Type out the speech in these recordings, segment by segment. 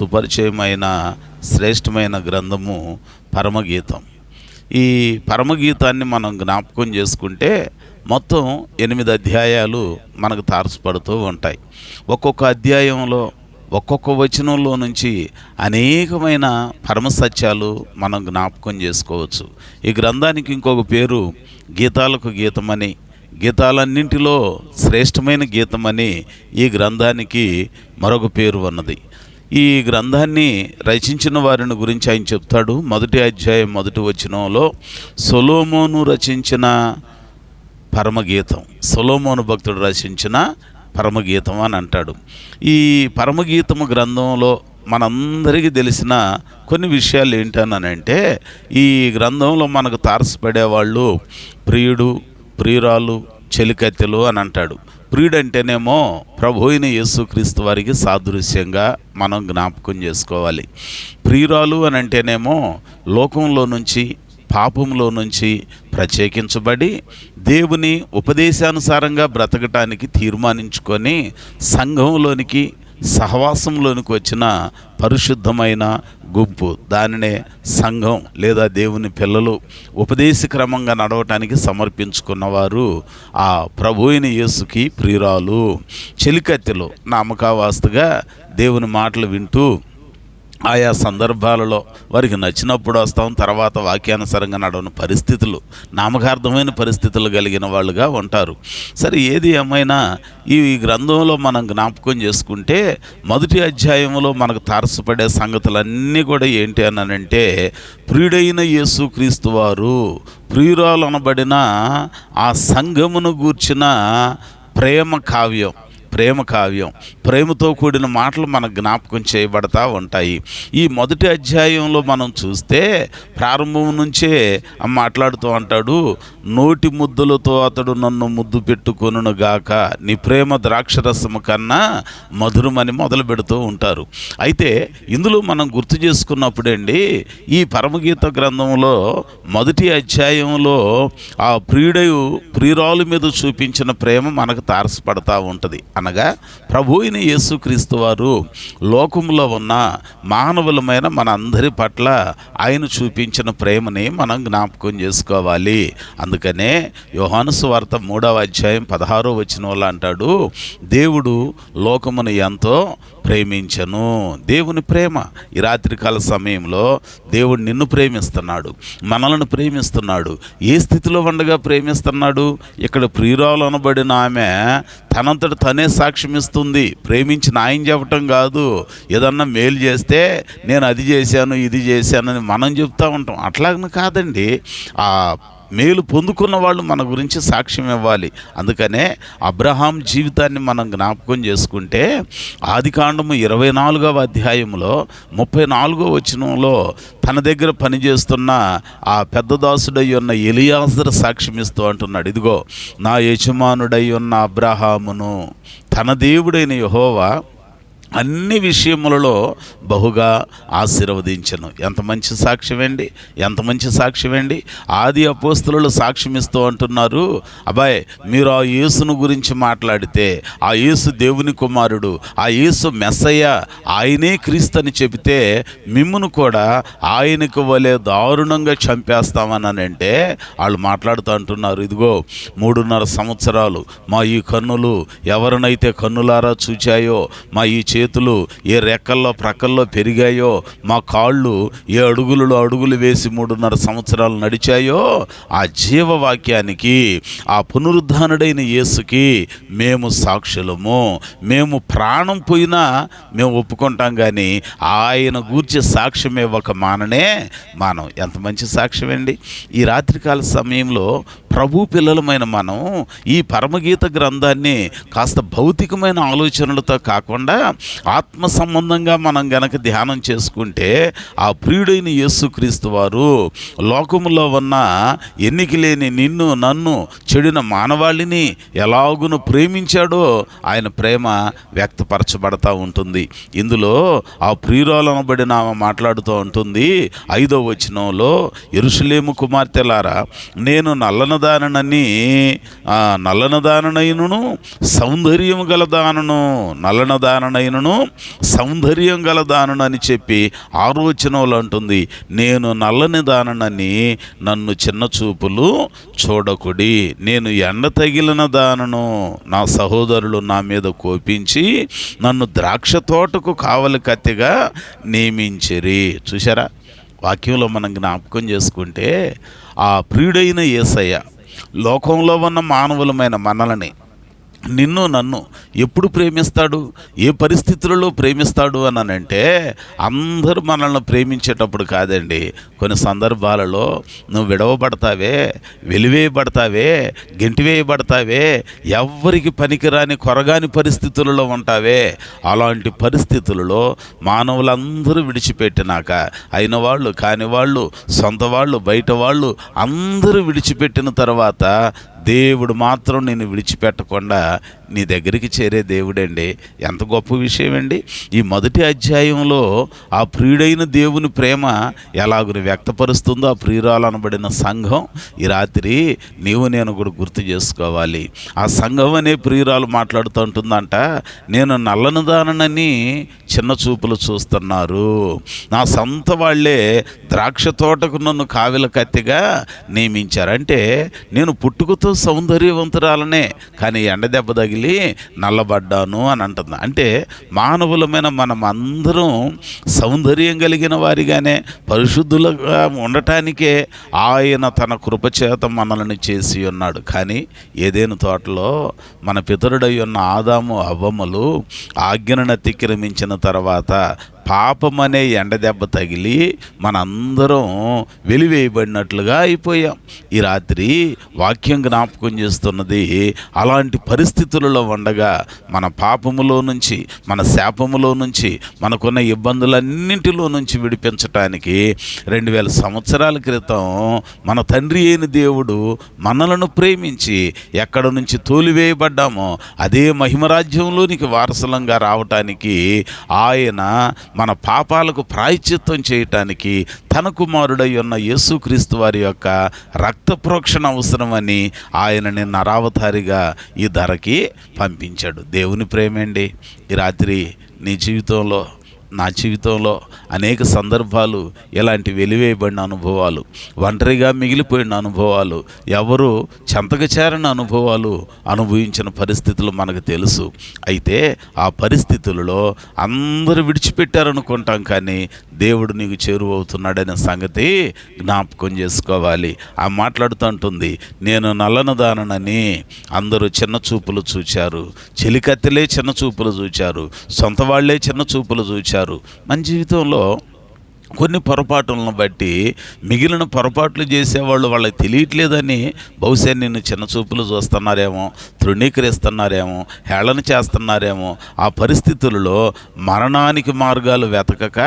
సుపరిచయమైన శ్రేష్టమైన గ్రంథము పరమగీతం. ఈ పరమగీతాన్ని మనం జ్ఞాపకం చేసుకుంటే మొత్తం ఎనిమిది అధ్యాయాలు మనకు తారసపడుతూ ఉంటాయి. ఒక్కొక్క అధ్యాయంలో ఒక్కొక్క వచనంలో నుంచి అనేకమైన పరమ సత్యాలు మనం జ్ఞాపకం చేసుకోవచ్చు. ఈ గ్రంథానికి ఇంకొక పేరు గీతాలకు గీతమని గీతాలన్నింటిలో శ్రేష్టమైన గీతమని ఈ గ్రంథానికి మరొక పేరు ఉన్నది. ఈ గ్రంథాన్ని రచించిన వారిని గురించి ఆయన చెప్తాడు. మొదటి అధ్యాయం మొదటి వచనంలో సొలోమోను రచించిన పరమగీతం సొలోమోను భక్తుడు రచించిన పరమగీతం అని అంటాడు. ఈ పరమగీతము గ్రంథంలో మనందరికీ తెలిసిన కొన్ని విషయాలు ఏంటనంటే ఈ గ్రంథంలో మనకు తారసపడే వాళ్ళు ప్రియుడు ప్రియురాలు చెలికత్తెలు అని అంటాడు. ప్రియుడంటేనేమో ప్రభు అయిన యేసుక్రీస్తు వారికి సాదృశ్యంగా మనం జ్ఞాపకం చేసుకోవాలి. ప్రియురాలు అని అంటేనేమో లోకంలో నుంచి పాపంలో నుంచి ప్రత్యేకించబడి దేవుని ఉపదేశానుసారంగా బ్రతకటానికి తీర్మానించుకొని సంఘంలోనికి సహవాసంలోనికి వచ్చిన పరిశుద్ధమైన గుంపు దానినే సంఘం లేదా దేవుని పిల్లలు ఉపదేశక్రమంగా నడవటానికి సమర్పించుకున్నవారు ఆ ప్రభు యేసుకి ప్రియురాలు. చెలికత్తెలు నామకావాస్తుగా దేవుని మాటలు వింటూ ఆయా సందర్భాలలో వారికి నచ్చినప్పుడు వస్తాం తర్వాత వాక్యానుసారంగా నడవని పరిస్థితులు నామకార్థమైన పరిస్థితులు కలిగిన వాళ్ళుగా ఉంటారు. సరే ఏది ఏమైనా ఈ గ్రంథంలో మనం జ్ఞాపకం చేసుకుంటే మొదటి అధ్యాయంలో మనకు తారసపడే సంగతులన్నీ కూడా ఏంటి అని అంటే ప్రియుడైన యేసుక్రీస్తు వారు ప్రియురాలు అనబడిన ఆ సంఘమును గూర్చిన ప్రేమ కావ్యం. ప్రేమ కావ్యం. ప్రేమతో కూడిన మాటలు మనకు జ్ఞాపకం చేయబడతా ఉంటాయి. ఈ మొదటి అధ్యాయంలో మనం చూస్తే ప్రారంభం నుంచే మాట్లాడుతూ అంటాడు నోటి ముద్దులతో అతడు నన్ను ముద్దు పెట్టుకొనును గాక. నీ ప్రేమ ద్రాక్షరసము కన్నా మధురమని మొదలు పెడుతూ ఉంటారు. అయితే ఇందులో మనం గుర్తు చేసుకున్నప్పుడండి ఈ పరమగీత గ్రంథంలో మొదటి అధ్యాయంలో ఆ ప్రియుడయు ప్రియురాలు మీద చూపించిన ప్రేమ మనకు తారసపడతా ఉంటుంది. అనగా ప్రభు అయిన యేసుక్రీస్తు వారు లోకంలో ఉన్న మానవులమైన మన అందరి పట్ల ఆయన చూపించిన ప్రేమని మనం జ్ఞాపకం చేసుకోవాలి. అందుకనే యోహానుసు వార్త మూడవ అధ్యాయం పదహారో వచ్చిన వాళ్ళు అంటాడు దేవుడు లోకమును ఎంతో ప్రేమించను. దేవుని ప్రేమ. ఈ రాత్రికాల సమయంలో దేవుడు నిన్ను ప్రేమిస్తున్నాడు. మనలను ప్రేమిస్తున్నాడు. ఏ స్థితిలో ఉండగా ప్రేమిస్తున్నాడు? ఇక్కడ ప్రియురాలు అనబడిన ఆమె తనంతట తనే సాక్ష్యం ఇస్తుంది. ప్రేమించి నాయం చెప్పటం కాదు. ఏదన్నా మేలు చేస్తే నేను అది చేశాను ఇది చేశానని మనం చెప్తూ ఉంటాం. అట్లాగని కాదండి. ఆ మేలు పొందుకున్న వాళ్ళు మన గురించి సాక్ష్యం ఇవ్వాలి. అందుకనే అబ్రహాం జీవితాన్ని మనం జ్ఞాపకం చేసుకుంటే ఆది కాండము ఇరవై నాలుగవ అధ్యాయంలో ముప్పై నాలుగో వచనంలో తన దగ్గర పనిచేస్తున్న ఆ పెద్ద దాసుడై ఉన్న ఎలియాజర్ సాక్ష్యం ఇస్తూ అంటున్నాడు ఇదిగో నా యజమానుడై ఉన్న అబ్రహామును తన దేవుడైన యహోవా అన్ని విషయములలో బహుగా ఆశీర్వదించను. ఎంత మంచి సాక్ష్యం అండి? ఎంత మంచి సాక్ష్యం అండి? ఆది అపోస్తులు సాక్ష్యమిస్తూ అంటున్నారు అబ్బాయి మీరు ఆ యేసును గురించి మాట్లాడితే ఆ యేసు దేవుని కుమారుడు ఆ యేసు మెస్సయ్య ఆయనే క్రీస్తని చెబితే మిమ్మును కూడా ఆయనకు వలె దారుణంగా చంపేస్తామని అంటే వాళ్ళు మాట్లాడుతూ అంటున్నారు. ఇదిగో మూడున్నర సంవత్సరాలు మా ఈ కన్నులు ఎవరినైతే కన్నులారా చూచాయో మా ఈ చేతులు ఏ రెక్కల్లో ప్రక్కల్లో పెరిగాయో మా కాళ్ళు ఏ అడుగులలో అడుగులు వేసి మూడున్నర సంవత్సరాలు నడిచాయో ఆ జీవవాక్యానికి ఆ పునరుద్ధానుడైన యేసుకి మేము సాక్షులము. మేము ప్రాణం పోయినా మేము ఒప్పుకుంటాం కానీ ఆయన గూర్చి సాక్ష్యమే ఒక మాననే. మనం ఎంత మంచి సాక్ష్యం అండి ఈ రాత్రికాల సమయంలో ప్రభు పిల్లలమైన మనం ఈ పరమగీత గ్రంథాన్ని కాస్త భౌతికమైన ఆలోచనలతో కాకుండా ఆత్మ సంబంధంగా మనం గనక ధ్యానం చేసుకుంటే ఆ ప్రియుడైన యేసుక్రీస్తు వారు లోకములో ఉన్న ఎన్నిక లేని నిన్ను నన్ను చెడిన మానవాళిని ఎలాగును ప్రేమించాడో ఆయన ప్రేమ వ్యక్తపరచబడతా ఉంటుంది. ఇందులో ఆ ప్రియురాలనబడిన ఆమె మాట్లాడుతూ ఉంటుంది. ఐదో వచనంలో ఎరుషులేము కుమార్తెలారా నేను నల్లనదానని నల్లనదాననైనను సౌందర్యము గల దానను నల్లనదాననైనను దానును సౌందర్యం గల దానునని అని చెప్పి ఆలోచనలు అంటుంది. నేను నల్లని దాననని నన్ను చిన్న చూపులు చూడకుడి. నేను ఎండ తగిలిన దానను నా సహోదరులు నా మీద కోపించి నన్ను ద్రాక్ష తోటకు కావలి కత్తిగా నియమించిరి. చూసారా వాక్యంలో మనం జ్ఞాపకం చేసుకుంటే ఆ ప్రియుడైన యేసయ్య లోకంలో ఉన్న మానవులమైన మనలని నిన్ను నన్ను ఎప్పుడు ప్రేమిస్తాడు? ఏ పరిస్థితులలో ప్రేమిస్తాడు అని అంటే అందరూ మనల్ని ప్రేమించేటప్పుడు కాదండి. కొన్ని సందర్భాలలో నువ్వు విడవబడతావే వెలివేయబడతావే గెంటివేయబడతావే ఎవ్వరికి పనికిరాని కొరగాని పరిస్థితులలో ఉంటావే. అలాంటి పరిస్థితులలో మానవులందరూ విడిచిపెట్టినాక అయిన వాళ్ళు కాని వాళ్ళు సొంత వాళ్ళు బయట వాళ్ళు అందరూ విడిచిపెట్టిన తర్వాత దేవుడు మాత్రం నేను విడిచిపెట్టకుండా నీ దగ్గరికి చేరే దేవుడండి. ఎంత గొప్ప విషయం అండి ఈ మొదటి అధ్యాయంలో ఆ ప్రియుడైన దేవుని ప్రేమ ఎలాగుని వ్యక్తపరుస్తుందో ఆ ప్రియురాలు అనబడిన సంఘం ఈ రాత్రి నీవు నేను కూడా గుర్తు చేసుకోవాలి. ఆ సంఘం అనే ప్రియురాలు మాట్లాడుతూ ఉంటుందంట నేను నల్లనదానని చిన్న చూపులు చూస్తున్నారు. నా సొంత వాళ్ళే ద్రాక్ష తోటకు నన్ను కావిల కత్తిగా నియమించారంటే నేను పుట్టుకతో సౌందర్యవంతురాలనే కానీ ఎండ దెబ్బ తగిలి నల్లబడ్డాను అని అంటుంది. అంటే మానవులమైన మనం అందరం సౌందర్యం కలిగిన వారిగానే పరిశుద్ధులుగా ఉండటానికే ఆయన తన కృపచేత మనల్ని చేసి ఉన్నాడు. కానీ ఏదేను తోటలో మన పితరుడై ఉన్న ఆదాము అవ్వములు ఆజ్ఞను అతిక్రమించిన తర్వాత పాపమనే ఎండ దెబ్బ తగిలి మనందరం వెలివేయబడినట్లుగా అయిపోయాం. ఈ రాత్రి వాక్యం జ్ఞాపకం చేస్తున్నది అలాంటి పరిస్థితులలో ఉండగా మన పాపములో నుంచి మన శాపములో నుంచి మనకున్న ఇబ్బందులన్నింటిలో నుంచి విడిపించటానికి రెండు వేల సంవత్సరాల క్రితం మన తండ్రి అయిన దేవుడు మనలను ప్రేమించి ఎక్కడ నుంచి తోలివేయబడ్డామో అదే మహిమరాజ్యంలోనికి వారసులంగా రావటానికి ఆయన మన పాపాలకు ప్రాయశ్చిత్తం చేయటానికి తన కుమారుడై ఉన్న యేసుక్రీస్తు వారి యొక్క రక్త ప్రోక్షణ అవసరమని ఆయనని నరావతారిగా ఈ ధరకి పంపించాడు. దేవుని ప్రేమండి ఈ రాత్రి నీ జీవితంలో నా జీవితంలో అనేక సందర్భాలు ఇలాంటి వెలివేయబడిన అనుభవాలు ఒంటరిగా మిగిలిపోయిన అనుభవాలు ఎవరు చెంతకు చేరిన అనుభవాలు అనుభవించిన పరిస్థితులు మనకు తెలుసు. అయితే ఆ పరిస్థితులలో అందరూ విడిచిపెట్టారనుకుంటాం కానీ దేవుడు నీకు చేరువవుతున్నాడనే సంగతి జ్ఞాపకం చేసుకోవాలి. ఆ మాట్లాడుతుంటుంది నేను నల్లనదానని అందరూ చిన్న చూపులు చూచారు. చెలికత్తెలే చిన్న చూపులు చూచారు. సొంత వాళ్ళే చిన్న చూపులు చూచారు. మన జీవితంలో కొన్ని పొరపాటులను బట్టి మిగిలిన పొరపాట్లు చేసేవాళ్ళు వాళ్ళకి తెలియట్లేదని బహుశా నిన్ను చిన్న చూపులు చూస్తున్నారేమో తృణీకరిస్తున్నారేమో హేళన చేస్తున్నారేమో ఆ పరిస్థితులలో మరణానికి మార్గాలు వెతకక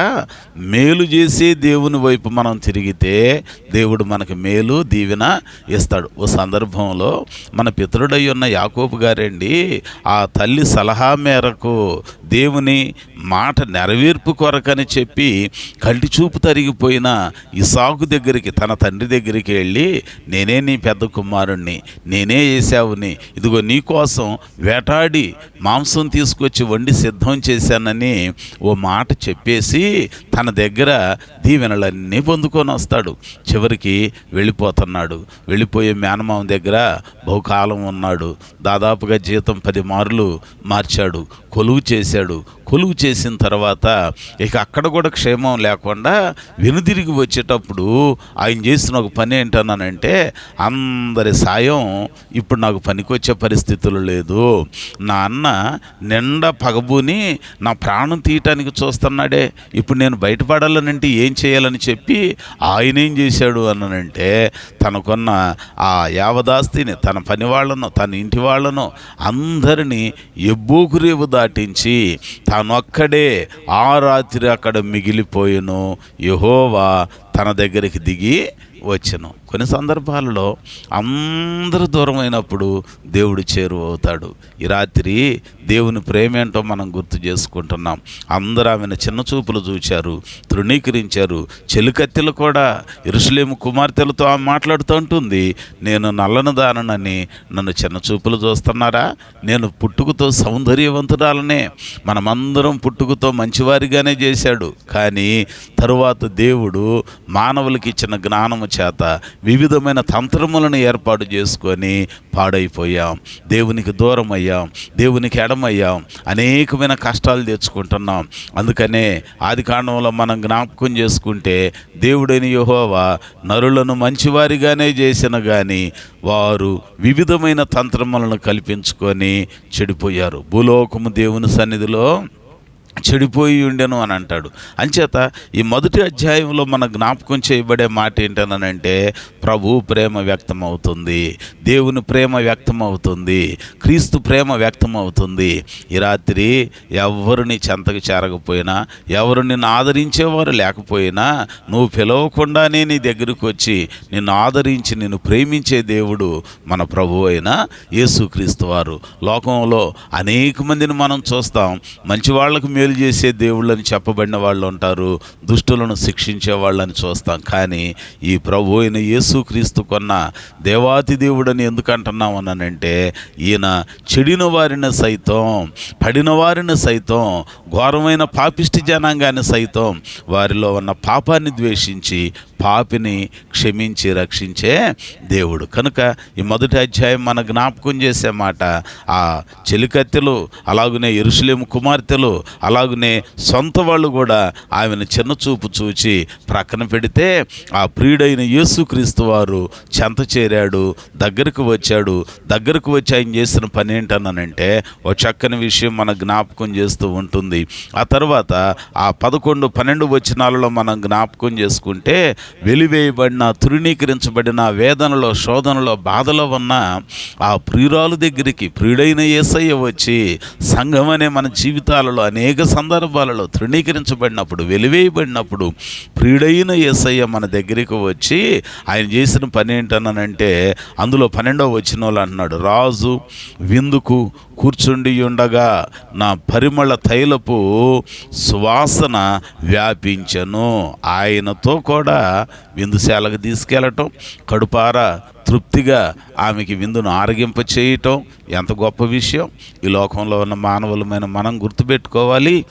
మేలు చేసే దేవుని వైపు మనం తిరిగితే దేవుడు మనకు మేలు దీవెన ఇస్తాడు. ఓ సందర్భంలో మన పితరుడై ఉన్న యాకోబు గారండి ఆ తల్లి సలహా మేరకు దేవుని మాట నెరవేర్పు కొరకని చెప్పి కంటి చూపు తరిగిపోయిన ఇసాకు దగ్గరికి తన తండ్రి దగ్గరికి వెళ్ళి నేనే నీ పెద్ద కుమారుణ్ణి నేనే వేసావుని ఇదిగో నీకోసం వేటాడి మాంసం తీసుకొచ్చి వండి సిద్ధం చేశానని ఓ మాట చెప్పేసి తన దగ్గర దీవెనలన్నీ పొందుకొని వస్తాడు. చివరికి వెళ్ళిపోతున్నాడు. వెళ్ళిపోయే మేనమామ దగ్గర బహుకాలం ఉన్నాడు. దాదాపుగా జీతం పది మార్లు మార్చాడు. కొలువు చేశాడు. కొలువు చేసిన తర్వాత ఇక అక్కడ కూడా క్షేమం లేకుండా వెనుదిరిగి వచ్చేటప్పుడు ఆయన చేసిన ఒక పని ఏంటన్నానంటే అందరి సాయం ఇప్పుడు నాకు పనికొచ్చే పరిస్థితులు లేదు. నా అన్న నిండా పగబూని నా ప్రాణం తీయటానికి చూస్తున్నాడే. ఇప్పుడు నేను బయటపడాలనంటే ఏం చేయాలని చెప్పి ఆయన ఏం చేశాడు అన్నానంటే తనకున్న ఆ యావదాస్తిని తన పని వాళ్ళను తన ఇంటి వాళ్ళను అందరినీ ఎబ్బోకురేవు దాటించి తానొక్కడే ఆ రాత్రి అక్కడ మిగిలిపోయిను. యహోవా తన దగ్గరికి దిగి వచ్చను. కొన్ని సందర్భాలలో అందరూ దూరమైనప్పుడు దేవుడు చేరువవుతాడు ఈ రాత్రి దేవుని ప్రేమేంటో మనం గుర్తు చేసుకుంటున్నాం. అందరూ ఆమెను చిన్న చూపులు చూచారు తృణీకరించారు. చెలికత్తెలు కూడా ఇరుషులేము కుమార్తెలతో ఆమె మాట్లాడుతూ ఉంటుంది. నేను నల్లని దానని నన్ను చిన్న చూపులు చూస్తున్నారా? నేను పుట్టుకతో సౌందర్యవంతురాలనే. మనమందరం పుట్టుకతో మంచివారిగానే చేశాడు. కానీ తరువాత దేవుడు మానవులకి ఇచ్చిన జ్ఞానము చేత వివిధమైన తంత్రములను ఏర్పాటు చేసుకొని పాడైపోయాం. దేవునికి దూరం అయ్యాం దేవునికి ఎడమయ్యాం. అనేకమైన కష్టాలు తెచ్చుకుంటున్నాం. అందుకనే ఆది కాండంలో మనం జ్ఞాపకం చేసుకుంటే దేవుడైన యహోవా నరులను మంచివారిగానే చేసిన కానీ వారు వివిధమైన తంత్రములను కల్పించుకొని చెడిపోయారు. భూలోకము దేవుని సన్నిధిలో చెడిపోయి ఉండెను అని అంటాడు. అంచేత ఈ మొదటి అధ్యాయంలో మన జ్ఞాపకం చేయబడే మాట ఏంటనంటే ప్రభు ప్రేమ వ్యక్తమవుతుంది దేవుని ప్రేమ వ్యక్తమవుతుంది క్రీస్తు ప్రేమ వ్యక్తమవుతుంది. ఈ రాత్రి ఎవరిని చెంతకు చేరకపోయినా ఎవరు నిన్ను ఆదరించేవారు లేకపోయినా నువ్వు పిలవకుండానే నీ దగ్గరికి వచ్చి నిన్ను ఆదరించి నిన్ను ప్రేమించే దేవుడు మన ప్రభు అయిన యేసుక్రీస్తు వారు. లోకంలో అనేక మందిని మనం చూస్తాం. మంచి వాళ్ళకు మేలు చేసే దేవుళ్ళని చెప్పబడిన వాళ్ళు ఉంటారు. దుష్టులను శిక్షించే వాళ్ళని చూస్తాం. కానీ ఈ ప్రభు అయిన యేసుక్రీస్తు కొన్న దేవాతి దేవుడని ఎందుకు అంటున్నాం అనంటే ఈయన చెడిన వారిని సైతం పడిన వారిని సైతం ఘోరమైన పాపిష్టి జనాంగాన్ని సైతం వారిలో ఉన్న పాపాన్ని ద్వేషించి పాపిని క్షమించి రక్షించే దేవుడు. కనుక ఈ మొదటి అధ్యాయం మన జ్ఞాపకం చేసే మాట ఆ చెలికత్తెలు అలాగనే ఎరుసలేము కుమార్తెలు అలాగనే సొంత వాళ్ళు కూడా ఆమెను చిన్న చూపు చూచి ప్రక్కన పెడితే ఆ ప్రియుడైన యేసుక్రీస్తు వారు చెంత చేరాడు దగ్గరకు వచ్చాడు. దగ్గరకు వచ్చి ఆయన చేసిన పని ఏంటన్నానంటే ఓ చక్కని విషయం మన జ్ఞాపకం చేస్తూ ఉంటుంది. ఆ తర్వాత ఆ పదకొండు పన్నెండు వచనాలలో మనం జ్ఞాపకం చేసుకుంటే వెలివేయబడిన తృణీకరించబడిన వేదనలో శోధనలో బాధలో ఉన్న ఆ ప్రియురాలు దగ్గరికి ప్రియుడైన ఏసయ్య వచ్చి సంఘం అనే మన జీవితాలలో అనేక సందర్భాలలో తృణీకరించబడినప్పుడు వెలివేయబడినప్పుడు ప్రియుడైన యేసయ్య మన దగ్గరికి వచ్చి ఆయన చేసిన పని ఏంటనంటే అందులో పన్నెండవ వచ్చిన వాళ్ళు అంటున్నాడు రాజు విందుకు కూర్చుండి ఉండగా నా పరిమళ తైలపు సువాసన వ్యాపించను. ఆయనతో కూడా విందుశాలకు తీసుకెళ్ళటం కడుపార తృప్తిగా ఆమెకి విందును ఆరగింప చేయటం ఎంత గొప్ప విషయం. ఈ లోకంలో ఉన్న మానవులమైన మనం గుర్తుపెట్టుకోవాలి.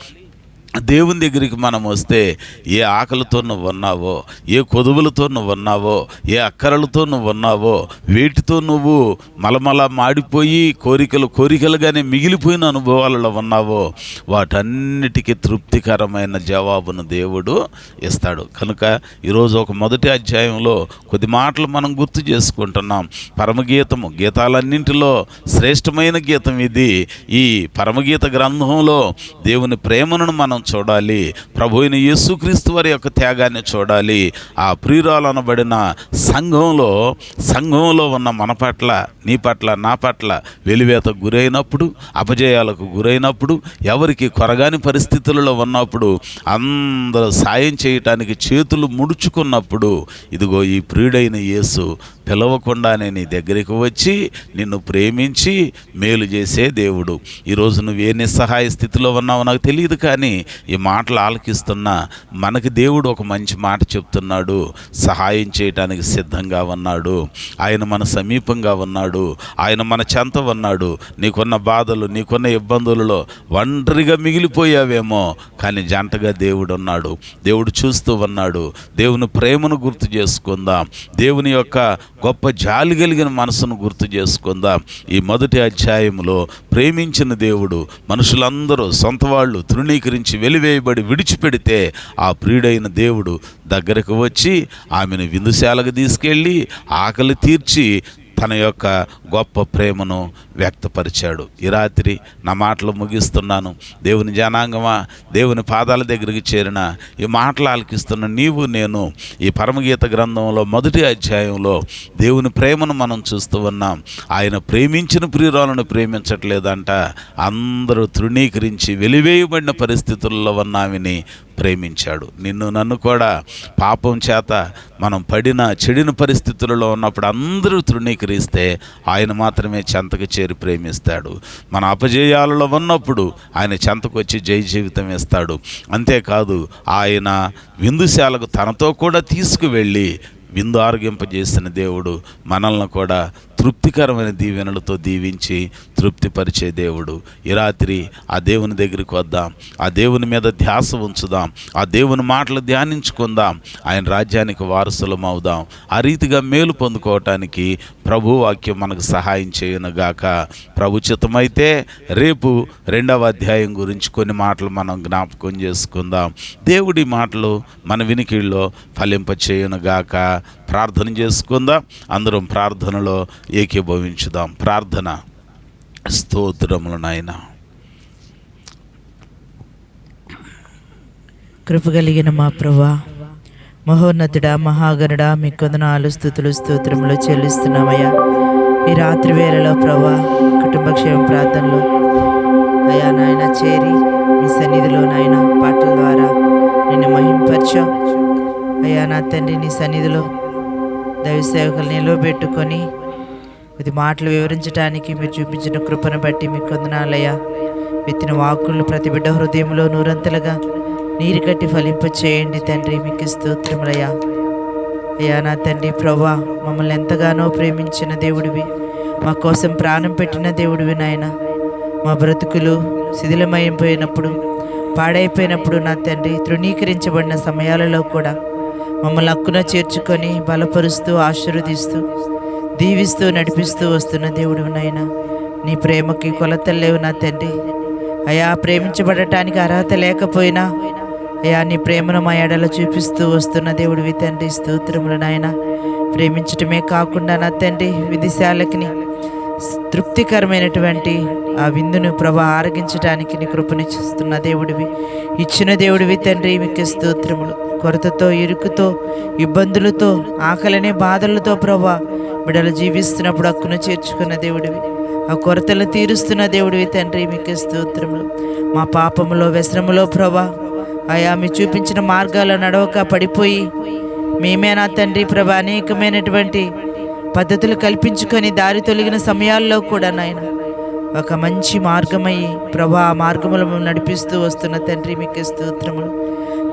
దేవుని దగ్గరికి మనం వస్తే ఏ ఆకలితో నువ్వు ఉన్నావో ఏ కొదువులతో నువ్వు ఉన్నావో ఏ అక్కరలతో నువ్వు ఉన్నావో వేటితో నువ్వు మలమల మాడిపోయి కోరికలు కోరికలుగానే మిగిలిపోయిన అనుభవాలలో ఉన్నావో వాటన్నిటికీ తృప్తికరమైన జవాబును దేవుడు ఇస్తాడు. కనుక ఈరోజు ఒక మొదటి అధ్యాయంలో కొద్ది మాటలు మనం గుర్తు చేసుకుంటున్నాం. పరమగీతము గీతాలన్నింటిలో శ్రేష్టమైన గీతం ఇది. ఈ పరమగీత గ్రంథంలో దేవుని ప్రేమను మనం చూడాలి. ప్రభు అయిన యేసుక్రీస్తు వారి యొక్క త్యాగాన్ని చూడాలి. ఆ ప్రియురాలు అనబడిన సంఘంలో సంఘంలో ఉన్న మన పట్ల నీ పట్ల నా పట్ల వెలివేతకు గురైనప్పుడు అపజయాలకు గురైనప్పుడు ఎవరికి కొరగాని పరిస్థితులలో ఉన్నప్పుడు అందరూ సాయం చేయటానికి చేతులు ముడుచుకున్నప్పుడు ఇదిగో ఈ ప్రియుడైన యేసు పిలవకుండానే నీ దగ్గరికి వచ్చి నిన్ను ప్రేమించి మేలు చేసే దేవుడు. ఈరోజు నువ్వు ఏ నిస్సహాయ స్థితిలో ఉన్నావో నాకు తెలియదు కానీ ఈ మాటలు ఆలకిస్తున్నా మనకి దేవుడు ఒక మంచి మాట చెప్తున్నాడు. సహాయం చేయటానికి సిద్ధంగా ఉన్నాడు. ఆయన మన సమీపంగా ఉన్నాడు. ఆయన మన చెంత ఉన్నాడు. నీకున్న బాధలు నీకున్న ఇబ్బందులలో ఒంటరిగా మిగిలిపోయావేమో కానీ జంటగా దేవుడు ఉన్నాడు. దేవుడు చూస్తూ ఉన్నాడు. దేవుని ప్రేమను గుర్తు చేసుకుందాం. దేవుని యొక్క గొప్ప జాలి కలిగిన మనసును గుర్తు చేసుకుందాం. ఈ మొదటి అధ్యాయంలో ప్రేమించిన దేవుడు మనుషులందరూ సొంత వాళ్ళు తృణీకరించి వెలివేయబడి విడిచిపెడితే ఆ ప్రియుడైన దేవుడు దగ్గరకు వచ్చి ఆమెను విందుశాలకు తీసుకెళ్ళి ఆకలి తీర్చి తన యొక్క గొప్ప ప్రేమను వ్యక్తపరిచాడు. ఈ రాత్రి నా మాటలు ముగిస్తున్నాను. దేవుని జనాంగమా దేవుని పాదాల దగ్గరికి చేరిన ఈ మాటలు ఆలకిస్తున్న నీవు నేను ఈ పరమగీత గ్రంథంలో మొదటి అధ్యాయంలో దేవుని ప్రేమను మనం చూస్తూ ఉన్నాం. ఆయన ప్రేమించిన ప్రియురాలను ప్రేమించట్లేదంట. అందరూ తృణీకరించి వెలివేయబడిన పరిస్థితుల్లో ఉన్నామని ప్రేమించాడు. నిన్ను నన్ను కూడా పాపం చేత మనం పడిన చెడిన పరిస్థితులలో ఉన్నప్పుడు అందరూ తృణీకరిస్తే ఆయన మాత్రమే చెంతకు చేరి ప్రేమిస్తాడు. మన అపజయాలలో ఉన్నప్పుడు ఆయన చెంతకు వచ్చి జై జీవితం ఇస్తాడు అంతేకాదు ఆయన విందుశాలకు తనతో కూడా తీసుకువెళ్ళి విందు ఆరోగింపజేసిన దేవుడు మనల్ని కూడా తృప్తికరమైన దీవెనలతో దీవించి తృప్తిపరిచే దేవుడు. ఈ రాత్రి ఆ దేవుని దగ్గరికి వద్దాం. ఆ దేవుని మీద ధ్యాస ఉంచుదాం. ఆ దేవుని మాటలు ధ్యానించుకుందాం. ఆయన రాజ్యానికి వారసులం అవుదాం. ఆ రీతిగా మేలు పొందుకోవటానికి ప్రభు వాక్యం మనకు సహాయం చేయనుగాక ప్రభుచితమైతే రేపు రెండవ అధ్యాయం గురించి కొన్ని మాటలు మనం జ్ఞాపకం చేసుకుందాం. దేవుడి మాటలు మన వినికిల్లో ఫలింప చేయనుగాక ప్రార్థన చేసుకుందాం. అందరం ప్రార్థనలో ఏకీభవించుదాం. ప్రార్థన. స్తోత్రములు నాయన. కృప కలిగిన మా ప్రభా మహోన్నతుడా మహాగణుడా మీ కొందనాలు స్థుతులు స్తోత్రములు చెల్లిస్తున్నామయ్యా. ఈ రాత్రి వేళలో ప్రభా కుటుంబ క్షేమ ప్రార్థనలో. అయా నాయన చేరి మీ సన్నిధిలో నాయన పాటల ద్వారా నిన్ను మహింపరచాం. అయ్యా నా తండ్రి నీ సన్నిధిలో దైవ సేవకులు నిలవబెట్టుకొని కొద్ది మాటలు వివరించడానికి మీరు చూపించిన కృపను బట్టి మీ కొందనాలయ్యా విత్తిన వాక్కులను ప్రతి బిడ్డ హృదయంలో నూరంతలుగా నీరు కట్టి ఫలింప చేయండి తండ్రి మీకు స్తోత్రములయ్యా. అయ్యా నా తండ్రి ప్రభా మమ్మల్ని ఎంతగానో ప్రేమించిన దేవుడివి మా కోసం ప్రాణం పెట్టిన దేవుడివి నాయన. మా బ్రతుకులు శిథిలమైపోయినప్పుడు పాడైపోయినప్పుడు నా తండ్రి తృణీకరించబడిన సమయాలలో కూడా మమ్మల్ని హక్కున చేర్చుకొని బలపరుస్తూ ఆశీర్వదిస్తూ దీవిస్తూ నడిపిస్తూ వస్తున్న దేవుడు నాయన. నీ ప్రేమకి కొలతలు లేవు నా తండ్రి. అయా ప్రేమించబడటానికి అర్హత లేకపోయినా అయా నీ ప్రేమను మా ఎడల చూపిస్తూ వస్తున్న దేవుడివి తండ్రి స్తోత్రములు నాయన. ప్రేమించటమే కాకుండా నా తండ్రి విధిశాలకిని తృప్తికరమైనటువంటి ఆ విందును ప్రభా ఆరగించడానికి నీ కృపనిస్తున్న దేవుడివి. ఇచ్చిన దేవుడివి తండ్రి మీకు స్తోత్రములు. కొరతతో ఇరుకుతో ఇబ్బందులతో ఆకలినే బాధలతో ప్రభా బిడలు జీవిస్తున్నప్పుడు హక్కును చేర్చుకున్న దేవుడివి. ఆ కొరతలు తీరుస్తున్న దేవుడివి తండ్రి మీకు స్తోత్రములు. మా పాపములో వ్యసనములో ప్రభా అయా మీ చూపించిన మార్గాల్లో నడవక పడిపోయి మేమే నా తండ్రి ప్రభా అనేకమైనటువంటి పద్ధతులు కల్పించుకొని దారి తొలగిన సమయాల్లో కూడా నాయన ఒక మంచి మార్గమై ప్రభా ఆ మార్గములు నడిపిస్తూ వస్తున్న తండ్రి మీకు స్తోత్రములు.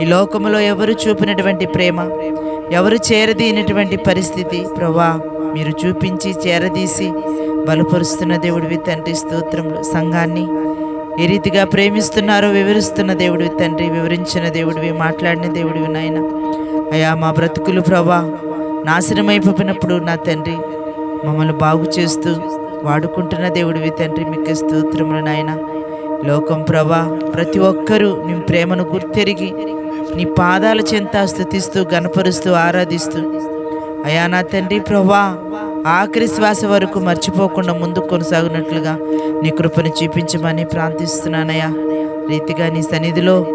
ఈ లోకములో ఎవరు చూపినటువంటి ప్రేమ ఎవరు చేరదీనటువంటి పరిస్థితి ప్రభా మీరు చూపించి చేరదీసి బలపరుస్తున్న దేవుడివి తండ్రి స్తోత్రములు. సంఘాన్ని ఏ రీతిగా ప్రేమిస్తున్నారో వివరిస్తున్న దేవుడివి తండ్రి వివరించిన దేవుడివి మాట్లాడిన దేవుడివి నాయన. అయా మా బ్రతుకులు ప్రభా నాశనమైపోయినప్పుడు నా తండ్రి మమ్మల్ని బాగు చేస్తూ వాడుకుంటున్న దేవుడివి తండ్రి మీకు స్తోత్రములు నాయన. లోకం ప్రభా ప్రతి ఒక్కరూ నీ ప్రేమను గుర్తెరిగి నీ పాదాల చెంత స్థుతిస్తూ గనపరుస్తూ ఆరాధిస్తూ అయా నా తండ్రి ప్రభా ఆఖరి శ్వాస వరకు మర్చిపోకుండా ముందుకు కొనసాగినట్లుగా నీ కృపను చూపించమని ప్రార్థిస్తున్నానయ్యా. రీతిగా నీ సన్నిధిలో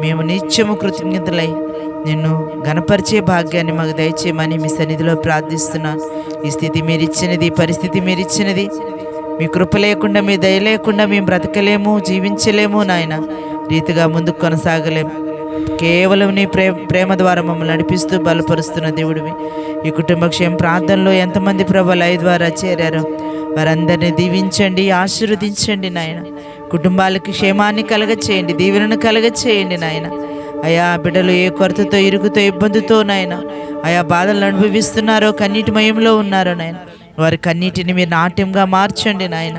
మేము నిత్యము కృతజ్ఞతలై నిన్ను గణపరిచే భాగ్యాన్ని మాకు దయచేయమని మీ సన్నిధిలో ప్రార్థిస్తున్నాను ఈ స్థితి మీరు ఇచ్చినది పరిస్థితి మీరు ఇచ్చినది మీ కృప లేకుండా మీ దయ లేకుండా మేము బ్రతకలేము జీవించలేము నాయన. రీతిగా ముందుకు కొనసాగలేము. కేవలం నీ ప్రేమ ప్రేమ ద్వారా మమ్మల్ని నడిపిస్తూ బలపరుస్తున్న దేవుడివి. ఈ కుటుంబ క్షేమ ప్రాంతంలో ఎంతమంది ప్రభు లయ ద్వారా చేరారో వారందరినీ దీవించండి ఆశీర్వదించండి నాయన. కుటుంబాలకి క్షేమాన్ని కలగచేయండి దీవెనను కలగచేయండి నాయన. అయా బిడ్డలు ఏ కొరతతో ఇరుగుతో ఇబ్బందితో నాయన ఆయా బాధలు అనుభవిస్తున్నారో కన్నీటి మయంలో ఉన్నారో నాయన. వారి కన్నీటిని మీరు నాట్యంగా మార్చండి నాయన.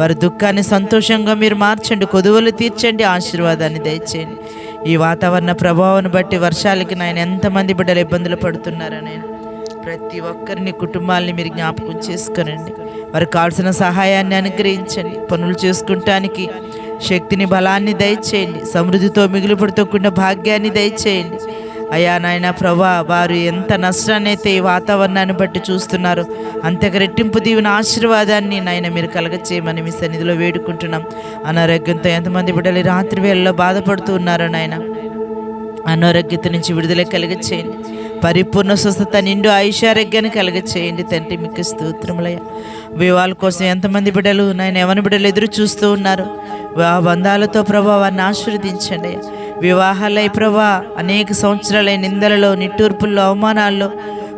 వారి దుఃఖాన్ని సంతోషంగా మీరు మార్చండి కొదువలు తీర్చండి ఆశీర్వాదాన్ని దయచేయండి. ఈ వాతావరణ ప్రభావాన్ని బట్టి వర్షాలకి నాయన ఎంతమంది బిడ్డలు ఇబ్బందులు పడుతున్నారో నాయన ప్రతి ఒక్కరిని కుటుంబాలని మీరు జ్ఞాపకం చేసుకునండి. వారికి కావాల్సిన సహాయాన్ని అనుగ్రహించండి. పనులు చేసుకుంటానికి శక్తిని బలాన్ని దయచేయండి. సమృద్ధితో మిగిలిపడుతోకుండా భాగ్యాన్ని దయచేయండి. అయ్యా నాయన ప్రభా వారు ఎంత నష్టాన్ని అయితే ఈ వాతావరణాన్ని బట్టి చూస్తున్నారు అంతకు రెట్టింపు దీవిన ఆశీర్వాదాన్ని నాయన మీరు కలగచేయమని మీ సన్నిధిలో వేడుకుంటున్నాం. అనారోగ్యంతో ఎంతమంది బిడ్డలు రాత్రి వేళలో బాధపడుతూ ఉన్నారో నాయన అనారోగ్యత నుంచి విడుదల కలిగచేయండి. పరిపూర్ణ స్వస్థత నిండు ఆయుషారోగ్యాన్ని కలగచేయండి తండ్రి మీకు స్తోత్రములయ్య వివాహాల కోసం ఎంతమంది బిడ్డలు నాయన ఎవరి బిడ్డలు ఎదురు చూస్తూ ఉన్నారు? ఆ బంధాలతో ప్రభావాన్ని ఆశీర్వదించండి అయ్యా. వివాహాలై ప్రభా అనేక సంవత్సరాలై నిందలలో నిట్టూర్పుల్లో అవమానాల్లో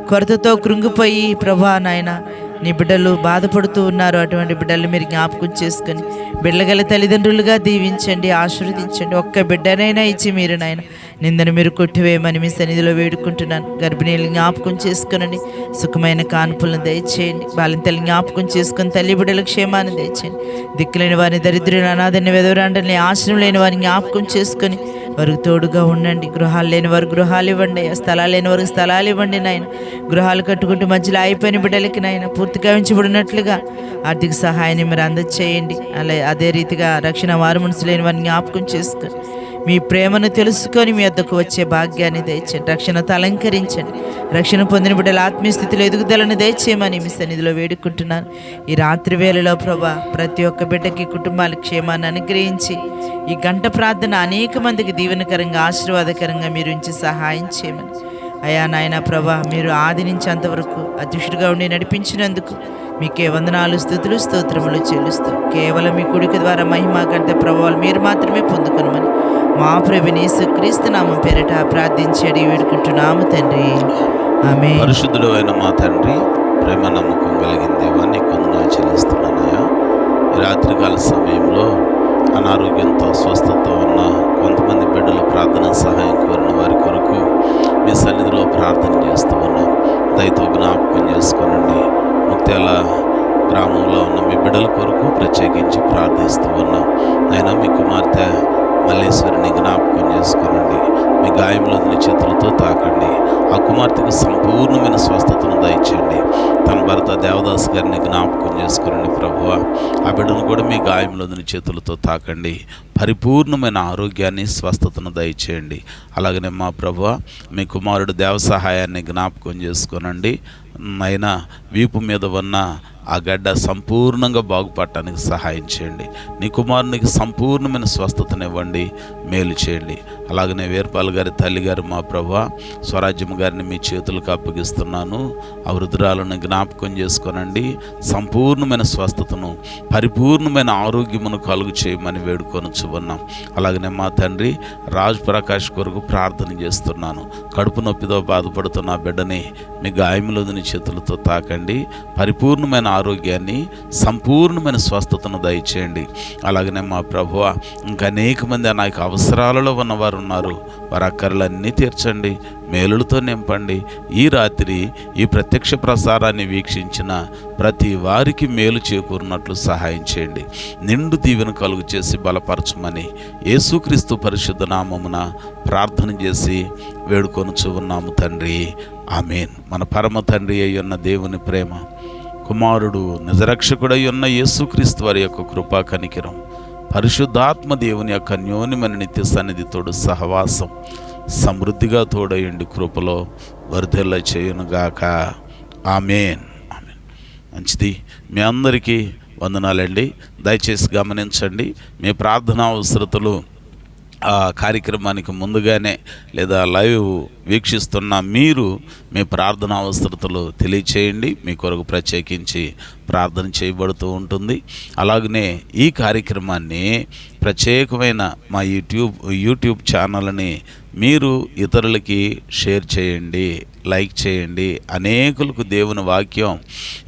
కొరతతో కృంగిపోయి ప్రభా నాయన నీ బిడ్డలు బాధపడుతూ ఉన్నారు. అటువంటి బిడ్డలు మీరు జ్ఞాపకం చేసుకొని బిడ్డగల తల్లిదండ్రులుగా దీవించండి ఆశీర్వదించండి. ఒక్క బిడ్డనైనా ఇచ్చి మీరు నాయన నిందను మీరు కొట్టివేయమని మీ సన్నిధిలో వేడుకుంటున్నాను. గర్భిణీలు జ్ఞాపకం చేసుకునండి. సుఖమైన కాన్పులను దయచేయండి. బాలింతలు జ్ఞాపకం చేసుకుని తల్లి బిడ్డల క్షేమాన్ని దయచేయండి. దిక్కులేని వారిని దరిద్రుని అనాథని వెదవరాండని ఆశ్రయం లేని వారిని జ్ఞాపకం చేసుకొని వారికి తోడుగా ఉండండి. గృహాలు లేని వారు గృహాలు ఇవ్వండి స్థలాలు లేని వారికి స్థలాలు ఇవ్వండి నాయన. గృహాలు కట్టుకుంటూ మధ్యలో అయిపోయిన బిడ్డలకి నాయన పూర్తిగా ఉంచబడినట్లుగా ఆర్థిక సహాయాన్ని మీరు అందచేయండి. అలా అదే రీతిగా రక్షణ వారు మనసు లేని వారిని జ్ఞాపకం చేసుకుని మీ ప్రేమను తెలుసుకొని మీ వద్దకు వచ్చే భాగ్యాన్ని దయచండి రక్షణతో అలంకరించండి. రక్షణ పొందిన బిడ్డల ఆత్మీయస్థితిలో ఎదుగుదలను దయచేయమని మీ సన్నిధిలో వేడుకుంటున్నాను. ఈ రాత్రి వేళలో ప్రభా ప్రతి ఒక్క బిడ్డకి కుటుంబాల క్షేమాన్ని అనుగ్రహించి ఈ గంట ప్రార్థన అనేక మందికి దీవెనకరంగా ఆశీర్వాదకరంగా మీరు ఉంచి సహాయం చేయమని. అయా నాయన ప్రభా మీరు ఆది నుంచి అంతవరకు అధ్యక్షుడిగా ఉండి నడిపించినందుకు మీకే వందనాలు స్థుతులు స్తోత్రములు చెల్లిస్తూ కేవలం మీ కుడికి ద్వారా మహిమ గంట ప్రభావాలు మీరు మాత్రమే పొందుకునమని మా ప్రభునేసు క్రీస్తు నామం పేరిట ప్రార్థించి అడిగి వేడుకుంటున్నాము తండ్రి. ఆమె పరిశుద్ధుడు అయిన మా తండ్రి ప్రేమ నమ్మకం కలిగిన దేవా నీకు వందనాలు చెల్లిస్తున్నానయ్యా. రాత్రికాల సమయంలో అనారోగ్యంతో స్వస్థతతో ఉన్న కొంతమంది బిడ్డలు ప్రార్థన సహాయం కోరిన వారి కొరకు మీ సన్నిధిలో ప్రార్థన చేస్తూ ఉన్నాం. దయతో జ్ఞాపకం చేసుకోనండి. ముత్యాల గ్రామంలో ఉన్న మీ బిడ్డల కొరకు ప్రత్యేకించి ప్రార్థిస్తూ ఉన్నాం. అయినా మీ కుమార్తె మల్లేశ్వరిని జ్ఞాపకం చేసుకోనండి. మీ గాయంలో చేతులతో తాకండి. ఆ కుమార్తెకు సంపూర్ణమైన స్వస్థతను దయచేయండి. తన భర్త దేవదాస్ గారిని జ్ఞాపకం చేసుకునండి ప్రభువ. ఆ బిడ్డను కూడా మీ గాయంలో చేతులతో తాకండి. పరిపూర్ణమైన ఆరోగ్యాన్ని స్వస్థతను దయచేయండి. అలాగనే మా ప్రభువ మీ కుమారుడు దేవ సహాయాన్ని జ్ఞాపకం చేసుకోనండి. నైనా వీపు మీద ఉన్న ఆ గడ్డ సంపూర్ణంగా బాగుపడటానికి సహాయం చేయండి. నీ కుమారునికి సంపూర్ణమైన స్వస్థతనివ్వండి మేలు చేయండి. అలాగనే వీరపాల్ గారి తల్లి గారు మా ప్రభా స్వరాజ్యం గారిని మీ చేతులకు అప్పగిస్తున్నాను. ఆ వృద్ధురాలను జ్ఞాపకం చేసుకోనండి. సంపూర్ణమైన స్వస్థతను పరిపూర్ణమైన ఆరోగ్యమును కలుగు చేయమని వేడుకొని చూన్నాం అలాగనే మా తండ్రి రాజ్ ప్రకాష్ కొరకు ప్రార్థన చేస్తున్నాను. కడుపు నొప్పితో బాధపడుతున్న బిడ్డని మీ గాయములోని చేతులతో తాకండి. పరిపూర్ణమైన ఆరోగ్యాన్ని సంపూర్ణమైన స్వస్థతను దయచేయండి. అలాగనే మా ప్రభువ ఇంకా అనేక మంది నాకు అవసరాలలో ఉన్నవారు ఉన్నారు. వారి అక్కర్లన్నీ తీర్చండి మేలులతో నింపండి. ఈ రాత్రి ఈ ప్రత్యక్ష ప్రసారాన్ని వీక్షించిన ప్రతి వారికి మేలు చేకూరినట్లు సహాయం చేయండి. నిండు దీవెన కలుగు చేసి బలపరచమని యేసుక్రీస్తు పరిశుద్ధ నామమున ప్రార్థన చేసి వేడుకొనుచు ఉన్నాము తండ్రి. ఆమెన్. మన పరమ తండ్రి అయి ఉన్న దేవుని ప్రేమ కుమారుడు నిజరక్షకుడై ఉన్న యేసుక్రీస్తు వారి యొక్క కృపా కనికిరం. పరిశుద్ధాత్మ దేవుని యొక్క న్యోనిమని నిత్య సన్నిధితోడు సహవాసం సమృద్ధిగా తోడయండి కృపలో వర్ధిల్ల చేయునుగాక. ఆమెన్. ఆమెన్. మంచిది. మీ అందరికీ వందనాలండి. దయచేసి గమనించండి. మీ ప్రార్థనా అవసరతలు ఆ కార్యక్రమానికి ముందుగానే లేదా లైవ్ వీక్షిస్తున్న మీరు మీ ప్రార్థన అవసరతలు తెలియచేయండి. మీ కొరకు ప్రత్యేకించి ప్రార్థన చేయబడుతూ ఉంటుంది. అలాగనే ఈ కార్యక్రమాన్ని ప్రత్యేకమైన మా యూట్యూబ్ యూట్యూబ్ ఛానల్ని మీరు ఇతరులకి షేర్ చేయండి లైక్ చేయండి. అనేకులకు దేవుని వాక్యం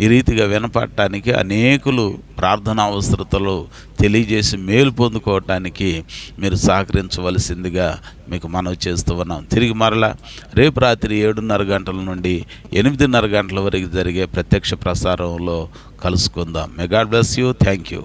ఈ రీతిగా వినపడటానికి అనేకులు ప్రార్థనా అవసరతలు తెలియజేసి మేలు పొందుకోవటానికి మీరు సహకరించవలసిందిగా మీకు మనవి చేస్తూ ఉన్నాం. తిరిగి మరలా రేపు రాత్రి ఏడున్నర గంటల నుండి ఎనిమిదిన్నర గంటల వరకు జరిగే ప్రత్యక్ష ప్రసారంలో కలుసుకుందాం. May God bless you thank you